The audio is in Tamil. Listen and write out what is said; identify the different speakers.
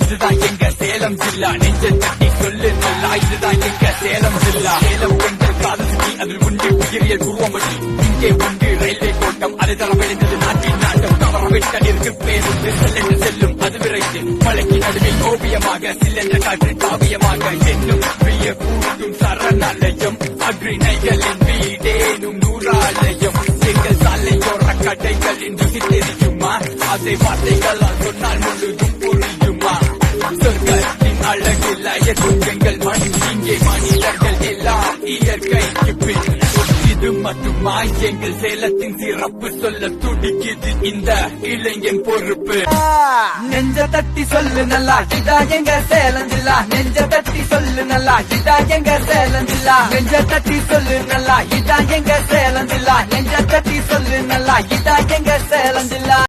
Speaker 1: இதுதான் எங்க சேலம் ஜில்லா. நெஞ்ச தட்டி சொல்லு நல்லா. இதுதான் எங்க சேலம் ஜில்லா. சேலம் பெண்கள் காதல் சுத்தி அதில் உண்டு உயிரியல் குருவமடி இங்கே உண்டு ரயில்வே கோட்டம். அதை தரம் விளைந்தது நாட்டின் நாட்டம். தவற விட்டடிற்கு பேருந்து செல்லென்று செல்லும் அது விரைந்து மலைக்கு நடுவில் ஓவியமாக சில்லென்ற காற்று காவியமாக என்னும் பிரிய கூட்டும் சரணாலயம். அக்ரிணைகளின் வீடேனும் நூறாலயம். எங்கள் சாலையோர கடைகளின் ருசி தெரியுமா? அதை வார்த்தைகளால் அழகில் அயக்கும் மண் இங்கே மனிதர்கள் எல்லாம் இயற்கைக்கு பின். இது மட்டுமா எங்கள் சேலத்தின் சிறப்பு சொல்ல துடிக்குது இந்த இளைஞன் பொறுப்பு.
Speaker 2: நெஞ்ச தட்டி சொல்லு நல்லா இதா எங்க சேலந்தில்லா நெஞ்ச தட்டி சொல்லு நல்லா இதா எங்க சேலந்தில்லா நெஞ்ச தட்டி சொல்லு நல்லா இதா எங்க சேலந்தில்லா நெஞ்ச தட்டி சொல்லு நல்லா இதா எங்க சேலந்தில்லா